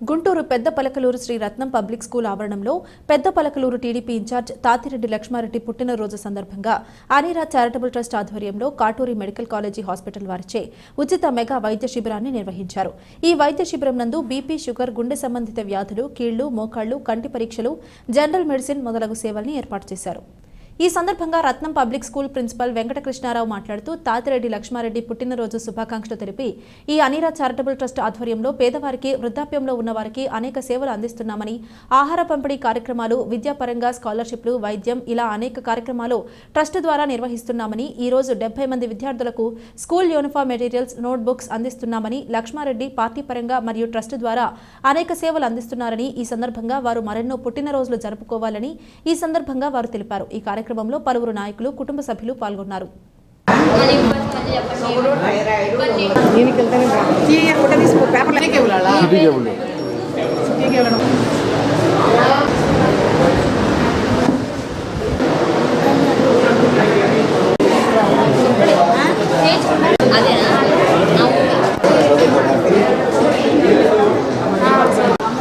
Guntur Pedda Palakaluru Sri Ratnam public school ఆవరణంలో Pedda Palakaluru TDP incharge Tatireddy Lakshmareddy పుట్టినరోజు సందర్భంగా అనిరా చారిటబుల్ ట్రస్ట్ ఆధ్వర్యంలో కాటూరి మెడికల్ కాలేజీ హాస్పిటల్ వారిచే ఉచిత మెగా వైద్య శిబిరాన్ని నిర్వహించారు. ఈ వైద్య శిబిరం నందు బీపీ షుగర్ గుండె సంబంధిత వ్యాధులు కీళ్ళు మోకాళ్ళు కంటి పరీక్షలు జనరల్ మెడిసిన్ మొదలగు సేవల్ని ఏర్పాటు చేశారు. ఈ సందర్భంగా Ratnam public school principal Venkatakrishnarao మాట్లాడుతూ తాతిరెడ్డి లక్ష్మారెడ్డి పుట్టినరోజు శుభాకాంక్షలు తెలిపి ఈ అనిరా చారిటబుల్ ట్రస్ట్ ఆధ్వర్యంలో పేదవారికి వృద్ధాప్యంలో ఉన్నవారికి అనేక సేవలు అందిస్తున్నామని ఆహార పంపిణీ కార్యక్రమాలు విద్యాపరంగా స్కాలర్షిప్లు వైద్యం ఇలా అనేక కార్యక్రమాలు ట్రస్ట్ ద్వారా నిర్వహిస్తున్నామని ఈ రోజు డెబ్బై మంది విద్యార్థులకు స్కూల్ యూనిఫామ్ మెటీరియల్స్ నోట్బుక్స్ అందిస్తున్నామని లక్ష్మారెడ్డి పార్టీ పరంగా మరియు ట్రస్ట్ ద్వారా అనేక సేవలు అందిస్తున్నారని ఈ సందర్భంగా వారు మరెన్నో పుట్టినరోజులు జరుపుకోవాలని ఈ సందర్భంగా వారు తెలిపారు. ఈ కార్యక్రమంలో పలువురు నాయకులు కుటుంబ సభ్యులు పాల్గొన్నారు.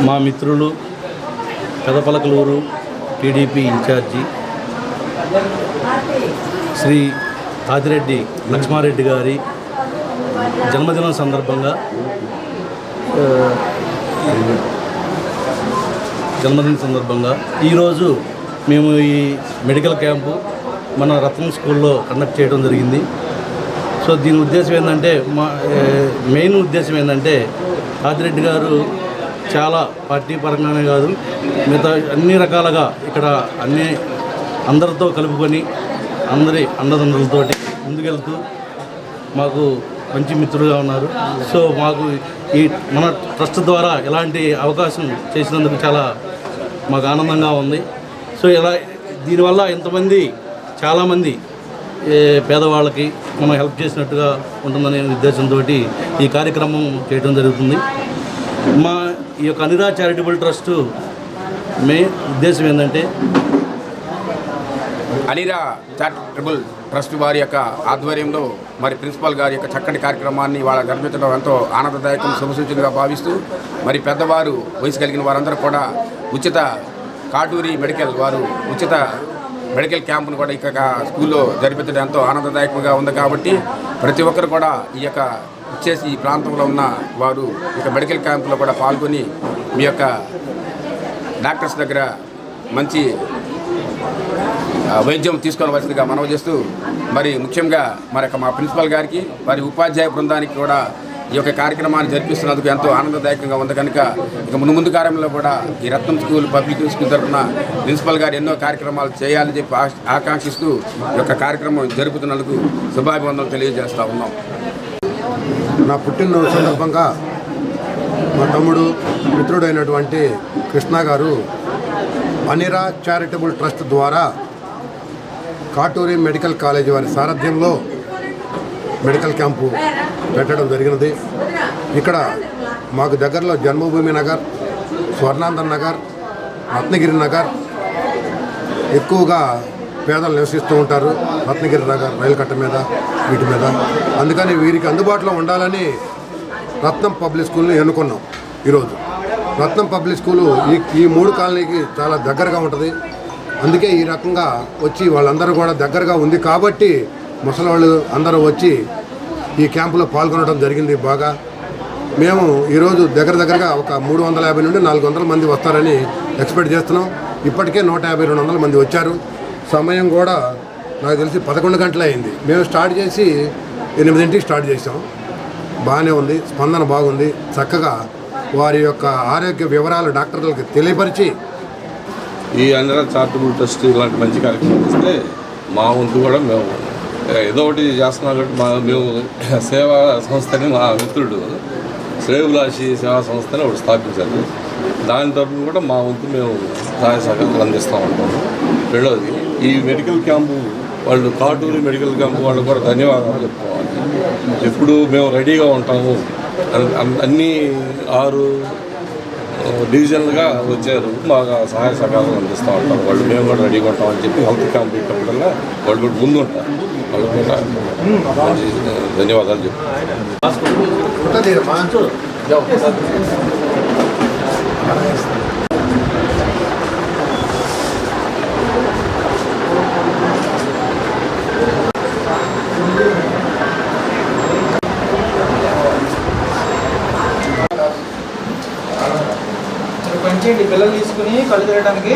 మా మిత్రులు పెదపలకలూరు టీడీపీ ఇన్ఛార్జి శ్రీ ఆదిరెడ్డి లక్ష్మారెడ్డి గారి జన్మదినం సందర్భంగా జన్మదిన సందర్భంగా ఈరోజు మేము ఈ మెడికల్ క్యాంపు మన రత్నం స్కూల్లో కండక్ట్ చేయడం జరిగింది. సో దీని ఉద్దేశం ఏంటంటే మా మెయిన్ ఉద్దేశం ఏంటంటే ఆదిరెడ్డి గారు చాలా పార్టీ పరంగానే కాదు మిగతా అన్ని రకాలుగా ఇక్కడ అన్ని అందరితో కలుపుకొని అందరి అండదండలతోటి ముందుకెళ్తూ మాకు మంచి మిత్రులుగా ఉన్నారు. సో మాకు ఈ మన ట్రస్ట్ ద్వారా ఇలాంటి అవకాశం చేసినందుకు చాలా మాకు ఆనందంగా ఉంది. సో ఇలా దీనివల్ల ఇంతమంది చాలామంది పేదవాళ్ళకి మనం హెల్ప్ చేసినట్టుగా ఉంటుందనే ఉద్దేశంతో ఈ కార్యక్రమం చేయడం జరుగుతుంది. మా ఈ యొక్క అనిరా చారిటబుల్ ట్రస్ట్ మెయిన్ ఉద్దేశం ఏంటంటే అనిరా చారిటబుల్ ట్రస్ట్ వారి యొక్క ఆధ్వర్యంలో మరి ప్రిన్సిపాల్ గారి యొక్క చక్కటి కార్యక్రమాన్ని వాళ్ళ నిర్మించడం ఎంతో ఆనందదాయకం శుభసూచనగా భావిస్తూ మరి పెద్దవారు వయసు కలిగిన వారందరూ కూడా ఉచిత కాటూరి మెడికల్ వారు ఉచిత మెడికల్ క్యాంపును కూడా ఇక స్కూల్లో జరిపించడం ఎంతో ఆనందదాయకంగా ఉంది కాబట్టి ప్రతి ఒక్కరు కూడా ఈ యొక్క ఇచ్చేసి ఈ ప్రాంతంలో ఉన్న వారు ఇక మెడికల్ క్యాంపులో కూడా పాల్గొని మీ యొక్క డాక్టర్స్ దగ్గర మంచి వైద్యం తీసుకోవాల్సిందిగా మనవి చేస్తూ మరి ముఖ్యంగా మరి మా ప్రిన్సిపల్ గారికి మరి ఉపాధ్యాయ బృందానికి కూడా ఈ యొక్క కార్యక్రమాన్ని జరిపిస్తున్నందుకు ఎంతో ఆనందదాయకంగా ఉంది కనుక ఇక ముందు ముందు కార్యంలో కూడా ఈ రత్నం స్కూల్ పబ్లిక్ స్కూల్ తరఫున ప్రిన్సిపల్ గారు ఎన్నో కార్యక్రమాలు చేయాలని చెప్పి ఆకాంక్షిస్తూ ఈ యొక్క కార్యక్రమం జరుపుతున్నందుకు శుభాభివందనలు తెలియజేస్తూ ఉన్నాం. నా పుట్టినరోజు సందర్భంగా మా తమ్ముడు మిత్రుడైనటువంటి కృష్ణ గారు అనిరా చారిటబుల్ ట్రస్ట్ ద్వారా కాటూరి మెడికల్ కాలేజీ వారి సారథ్యంలో మెడికల్ క్యాంపు పెట్టడం జరిగినది. ఇక్కడ మాకు దగ్గరలో జన్మభూమి నగర్ స్వర్ణాందన్ నగర్ రత్నగిరి నగర్ ఎక్కువగా పేదలు నివసిస్తూ ఉంటారు రత్నగిరి నగర్ రైలు కట్ట మీద వీటి మీద. అందుకని వీరికి అందుబాటులో ఉండాలని రత్నం పబ్లిక్ స్కూల్ని ఎన్నుకున్నాం ఈరోజు. రత్నం పబ్లిక్ స్కూలు ఈ ఈ మూడు కాలనీకి చాలా దగ్గరగా ఉంటుంది. అందుకే ఈ రకంగా వచ్చి వాళ్ళందరూ కూడా దగ్గరగా ఉంది కాబట్టి ముసలివాళ్ళు అందరూ వచ్చి ఈ క్యాంపులో పాల్గొనడం జరిగింది బాగా. మేము ఈరోజు దగ్గర దగ్గరగా ఒక మూడు వందల యాభై నుండి నాలుగు వందల మంది వస్తారని ఎక్స్పెక్ట్ చేస్తున్నాం. ఇప్పటికే నూట యాభై రెండు వందల మంది వచ్చారు. సమయం కూడా నాకు తెలిసి పదకొండు గంటలే అయింది. మేము స్టార్ట్ చేసి ఎనిమిదింటికి స్టార్ట్ చేసాం బాగానే ఉంది. స్పందన బాగుంది. చక్కగా వారి యొక్క ఆరోగ్య వివరాలు డాక్టర్లకు తెలియపరిచి ఈ అందరూ చారిటబుల్ ట్రస్ట్ ఇలాంటి మంచి కార్యక్రమం ఇస్తే మా వంతు కూడా మేము ఏదో ఒకటి చేస్తున్నాం కాబట్టి మా మేము సేవా సంస్థని మా మిత్రుడు శ్రేయభిలాషి సేవా సంస్థని ఒకటి స్థాపించారు. దాని తరఫున కూడా మా వంతు మేము సహాయ సహకారాలు అందిస్తూ ఉంటాము రెండవది ఈ మెడికల్ క్యాంపు వాళ్ళు కాటూరు మెడికల్ క్యాంపు వాళ్ళు కూడా ధన్యవాదాలు చెప్పుకోవాలి. ఎప్పుడు మేము రెడీగా ఉంటాము. అన్నీ ఆరు డివిజన్లుగా వచ్చారు. బాగా సహాయ సహకారాలు అందిస్తూ ఉంటారు. వాళ్ళు మేము కూడా రెడీగా ఉంటామని చెప్పి హెల్త్ క్యాంప్ పెట్టినప్పుడల్లా వాళ్ళు కూడా ముందు ఉంటారు. వాళ్ళు కూడా మంచి ధన్యవాదాలు చెప్తారు ఇచ్చేయండి పిల్లలు తీసుకుని కళ్ళు తిరగడానికి.